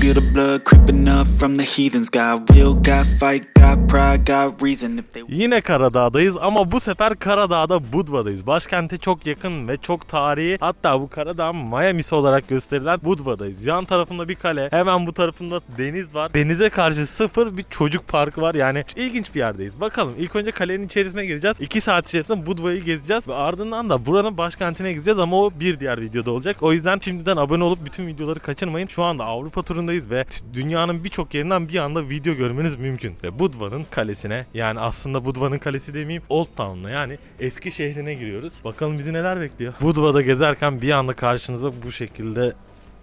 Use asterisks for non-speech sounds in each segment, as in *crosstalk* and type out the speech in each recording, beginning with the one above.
feel the blood creeping up from the heathens. Got will, got fight, got pride, got reason. If they Yine Karadağ'dayız ama bu sefer Karadağ'da Budva'dayız. Başkente çok yakın ve çok tarihi. Hatta bu Karadağ'ın Miami'si olarak gösterilen Budva'dayız. Yan tarafında bir kale, hemen bu tarafında deniz var. Denize karşı sıfır bir çocuk parkı var. Yani ilginç bir yerdeyiz. Bakalım ilk önce kalenin içerisine gireceğiz. 2 saat içerisinde Budva'yı gezeceğiz ve ardından da buranın başkentine gideceğiz ama o bir diğer videoda olacak. O yüzden şimdiden abone olup bütün videoları kaçırmayın. Şu anda Avrupa turundayız ve dünyanın birçok yerinden bir anda video görmeniz mümkün. Ve Budva'nın kalesine yani aslında Budva'nın kalesi demeyeyim Old Town'la yani eski şehrine giriyoruz. Bakalım bizi neler bekliyor. Budva'da gezerken bir anda karşınıza bu şekilde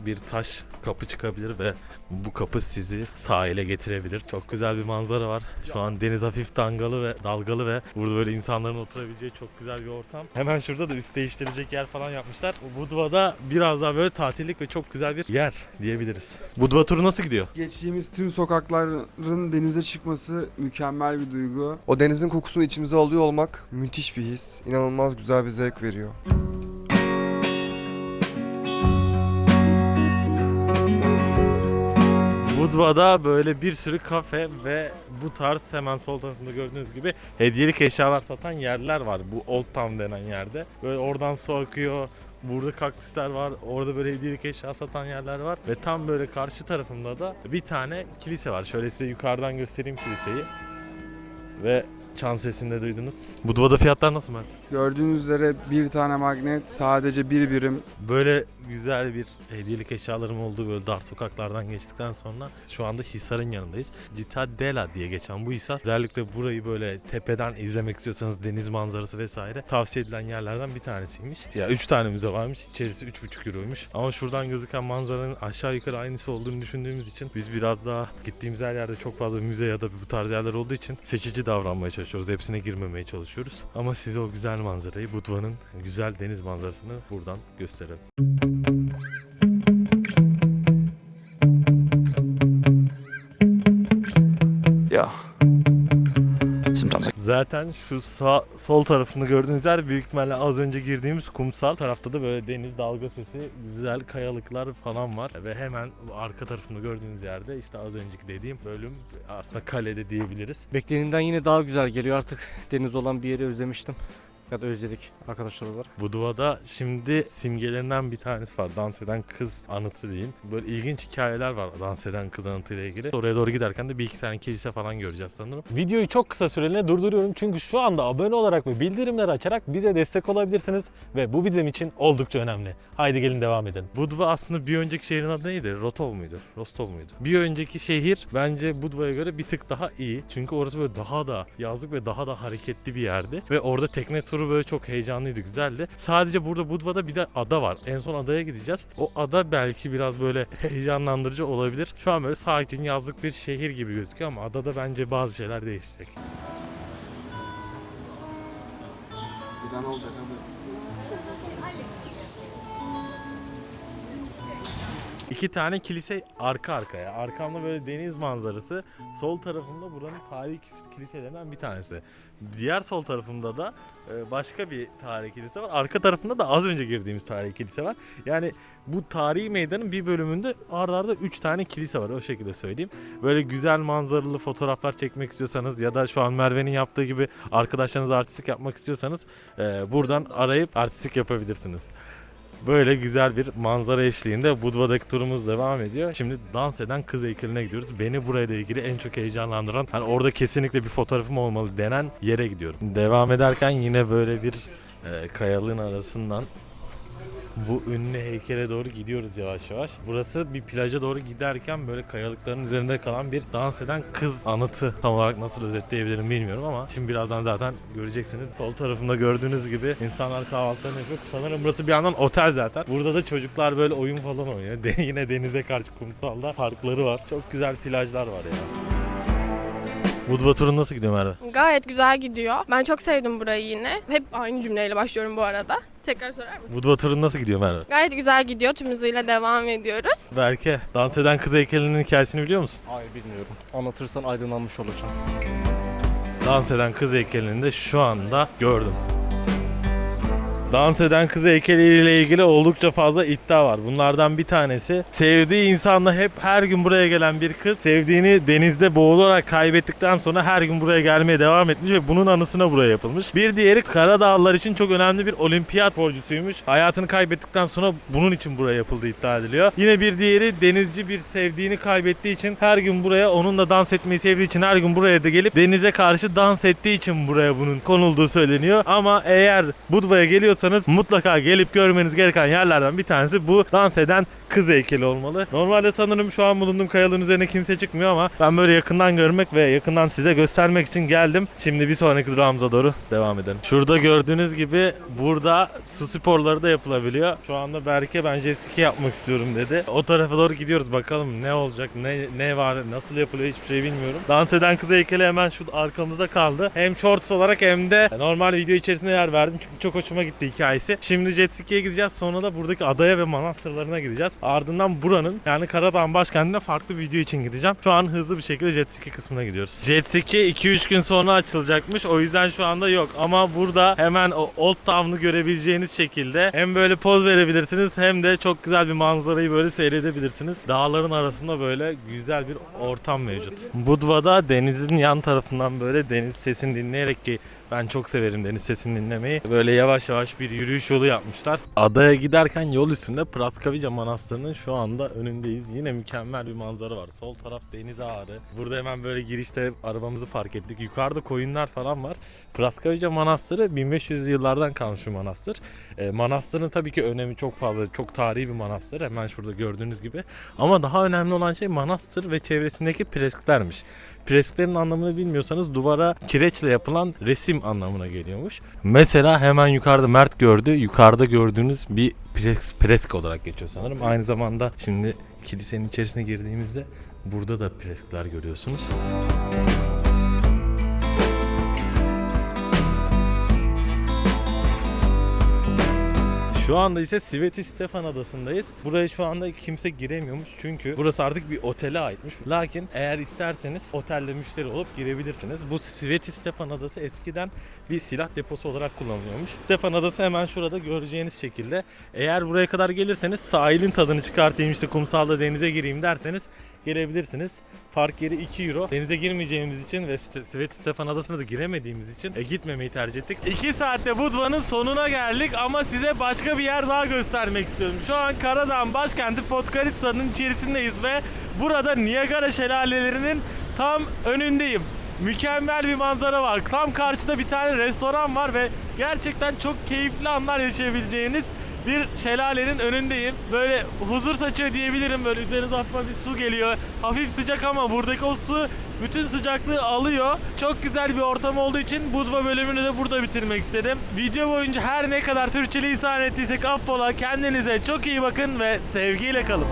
bir taş kapı çıkabilir ve bu kapı sizi sahile getirebilir. Çok güzel bir manzara var. Şu an deniz hafif dalgalı ve dalgalı ve burada böyle insanların oturabileceği çok güzel bir ortam. Hemen şurada da üst değiştirecek yer falan yapmışlar. Budva'da biraz daha böyle tatillik ve çok güzel bir yer diyebiliriz. Budva turu nasıl gidiyor? Geçtiğimiz tüm sokakların denize çıkması mükemmel bir duygu. O denizin kokusunu içimize alıyor olmak müthiş bir his. İnanılmaz güzel bir zevk veriyor. Budva'da böyle bir sürü kafe ve bu tarz hemen sol tarafında gördüğünüz gibi hediyelik eşyalar satan yerler var. Bu Old Town denen yerde. Böyle oradan su akıyor. Burada kaktüsler var. Orada böyle hediyelik eşya satan yerler var. Ve tam böyle karşı tarafında da bir tane kilise var. Şöyle size yukarıdan göstereyim kiliseyi. Ve çan sesini de duydunuz. Budva'da fiyatlar nasıl Mert? Gördüğünüz üzere bir tane magnet sadece bir birim. Böyle güzel bir hediyelik eşyalarım olduğu böyle dar sokaklardan geçtikten sonra şu anda Hisar'ın yanındayız. Cittadella diye geçen bu Hisar. Özellikle burayı böyle tepeden izlemek istiyorsanız deniz manzarası vesaire tavsiye edilen yerlerden bir tanesiymiş. Ya 3 tane müze varmış. İçerisi 3,5 euroymuş. Ama şuradan gözüken manzaranın aşağı yukarı aynısı olduğunu düşündüğümüz için biz biraz daha gittiğimiz her yerde çok fazla müze ya da bu tarz yerler olduğu için seçici davranmaya çalışıyoruz. Hepsine girmemeye çalışıyoruz. Ama size o güzel manzarayı, Budva'nın güzel deniz manzarasını buradan gösterelim. yeah. Zaten şu sağ sol tarafını gördüğünüz yer büyük ihtimalle az önce girdiğimiz kumsal. Tarafta da böyle deniz dalga sesi, güzel kayalıklar falan var. Ve hemen arka tarafında gördüğünüz yerde işte az önceki dediğim bölüm aslında kalede diyebiliriz. Beklediğimden yine daha güzel geliyor artık. Deniz olan bir yeri özlemiştim. Da özledik arkadaşlar olarak. Budva'da şimdi simgelerinden bir tanesi var. Dans eden kız anıtı diyeyim. Böyle ilginç hikayeler var dans eden kız anıtıyla ilgili. Oraya doğru giderken de bir iki tane kilise falan göreceğiz sanırım. Videoyu çok kısa süreliğine durduruyorum çünkü şu anda abone olarak ve bildirimleri açarak bize destek olabilirsiniz ve bu bizim için oldukça önemli. Haydi gelin devam edelim. Budva aslında bir önceki şehrin adı neydi? Rostov muydu? Rostov muydu? Bir önceki şehir bence Budva'ya göre bir tık daha iyi. Çünkü orası böyle daha da yazlık ve daha da hareketli bir yerdi. Ve orada tekne turu böyle çok heyecanlıydı, güzeldi. Sadece burada Budva'da bir de ada var. En son adaya gideceğiz. O ada belki biraz böyle *laughs* heyecanlandırıcı olabilir. Şu an böyle sakin yazlık bir şehir gibi gözüküyor ama adada bence bazı şeyler değişecek. Giden olacak ama. İki tane kilise arka arkaya. Arkamda böyle deniz manzarası. Sol tarafımda buranın tarihi kiliselerinden bir tanesi. Diğer sol tarafımda da e, başka bir tarihi kilise var. Arka tarafında da az önce girdiğimiz tarihi kilise var. Yani bu tarihi meydanın bir bölümünde arda arda 3 tane kilise var o şekilde söyleyeyim. Böyle güzel manzaralı fotoğraflar çekmek istiyorsanız ya da şu an Merve'nin yaptığı gibi arkadaşlarınızla artistik yapmak istiyorsanız e, buradan arayıp artistik yapabilirsiniz. Böyle güzel bir manzara eşliğinde Budva'daki turumuz devam ediyor. Şimdi dans eden kız heykeline gidiyoruz. Beni burayla ilgili en çok heyecanlandıran, hani orada kesinlikle bir fotoğrafım olmalı denen yere gidiyorum. Devam ederken yine böyle bir e, kayalığın arasından bu ünlü heykele doğru gidiyoruz yavaş yavaş. Burası bir plaja doğru giderken böyle kayalıkların üzerinde kalan bir dans eden kız anıtı. Tam olarak nasıl özetleyebilirim bilmiyorum ama şimdi birazdan zaten göreceksiniz. Sol tarafımda gördüğünüz gibi insanlar kahvaltılarını yapıyor. Sanırım burası bir yandan otel zaten. Burada da çocuklar böyle oyun falan oynuyor. De, *laughs* yine denize karşı kumsalda parkları var. Çok güzel plajlar var ya. Budva turu nasıl gidiyor Merve? Gayet güzel gidiyor. Ben çok sevdim burayı yine. Hep aynı cümleyle başlıyorum bu arada. Tekrar sorar mısın? Budva turu nasıl gidiyor Merve? Gayet güzel gidiyor. Tüm hızıyla devam ediyoruz. Berke, dans eden kız heykelinin hikayesini biliyor musun? Hayır bilmiyorum. Anlatırsan aydınlanmış olacağım. Dans eden kız heykelini de şu anda gördüm. Dans eden kız heykeliyle ilgili oldukça fazla iddia var. Bunlardan bir tanesi sevdiği insanla hep her gün buraya gelen bir kız sevdiğini denizde boğularak kaybettikten sonra her gün buraya gelmeye devam etmiş ve bunun anısına buraya yapılmış. Bir diğeri Karadağlılar için çok önemli bir olimpiyat sporcusuymuş. Hayatını kaybettikten sonra bunun için buraya yapıldığı iddia ediliyor. Yine bir diğeri denizci bir sevdiğini kaybettiği için her gün buraya onunla dans etmeyi sevdiği için her gün buraya da gelip denize karşı dans ettiği için buraya bunun konulduğu söyleniyor. Ama eğer Budva'ya geliyorsanız mutlaka gelip görmeniz gereken yerlerden bir tanesi bu dans eden kız heykeli olmalı. Normalde sanırım şu an bulunduğum kayalığın üzerine kimse çıkmıyor ama ben böyle yakından görmek ve yakından size göstermek için geldim. Şimdi bir sonraki durağımıza doğru devam edelim. Şurada gördüğünüz gibi burada su sporları da yapılabiliyor. Şu anda Berke ben jet ski yapmak istiyorum dedi. O tarafa doğru gidiyoruz bakalım ne olacak, ne ne var, nasıl yapılıyor hiçbir şey bilmiyorum. Dans eden kız heykeli hemen şu arkamızda kaldı. Hem shorts olarak hem de normal video içerisinde yer verdim çünkü çok hoşuma gitti hikayesi. Şimdi jet ski'ye gideceğiz sonra da buradaki adaya ve manastırlarına gideceğiz. Ardından buranın yani Karadağ başkentine farklı bir video için gideceğim. Şu an hızlı bir şekilde jet ski kısmına gidiyoruz. Jet ski 2-3 gün sonra açılacakmış o yüzden şu anda yok ama burada hemen o Old Town'u görebileceğiniz şekilde hem böyle poz verebilirsiniz hem de çok güzel bir manzarayı böyle seyredebilirsiniz. Dağların arasında böyle güzel bir ortam mevcut. Budva'da denizin yan tarafından böyle deniz sesini dinleyerek ki ben çok severim deniz sesini dinlemeyi. Böyle yavaş yavaş bir yürüyüş yolu yapmışlar. Adaya giderken yol üstünde Praskavica Manastırı'nın şu anda önündeyiz. Yine mükemmel bir manzara var. Sol taraf deniz ağrı. Burada hemen böyle girişte arabamızı park ettik. Yukarıda koyunlar falan var. Praskavica Manastırı 1500 yıllardan kalmış bir manastır. E, manastırın tabii ki önemi çok fazla. Çok tarihi bir manastır. Hemen şurada gördüğünüz gibi. Ama daha önemli olan şey manastır ve çevresindeki presklermiş. Presklerin anlamını bilmiyorsanız duvara kireçle yapılan resim anlamına geliyormuş. Mesela hemen yukarıda Mert gördü. Yukarıda gördüğünüz bir pres, presk olarak geçiyor sanırım. Aynı zamanda şimdi kilisenin içerisine girdiğimizde burada da preskler görüyorsunuz. Şu anda ise Sveti Stefan Adası'ndayız. Buraya şu anda kimse giremiyormuş çünkü burası artık bir otele aitmiş. Lakin eğer isterseniz otelde müşteri olup girebilirsiniz. Bu Sveti Stefan Adası eskiden bir silah deposu olarak kullanılıyormuş. Stefan Adası hemen şurada göreceğiniz şekilde. Eğer buraya kadar gelirseniz sahilin tadını çıkartayım işte kumsalda denize gireyim derseniz gelebilirsiniz. Park yeri 2 euro. Denize girmeyeceğimiz için ve Svet Stefan Adası'na da giremediğimiz için e, gitmemeyi tercih ettik. 2 saatte Budva'nın sonuna geldik ama size başka bir yer daha göstermek istiyorum. Şu an Karadağ başkenti Podgorica'nın içerisindeyiz ve burada Niagara şelalelerinin tam önündeyim. Mükemmel bir manzara var. Tam karşıda bir tane restoran var ve gerçekten çok keyifli anlar yaşayabileceğiniz bir şelalenin önündeyim. Böyle huzur saçıyor diyebilirim. Böyle üzerinize hafif hafif su geliyor. Hafif sıcak ama buradaki o su bütün sıcaklığı alıyor. Çok güzel bir ortam olduğu için Budva bölümünü de burada bitirmek istedim. Video boyunca her ne kadar sürçülisan ettiysek affola. Kendinize çok iyi bakın ve sevgiyle kalın.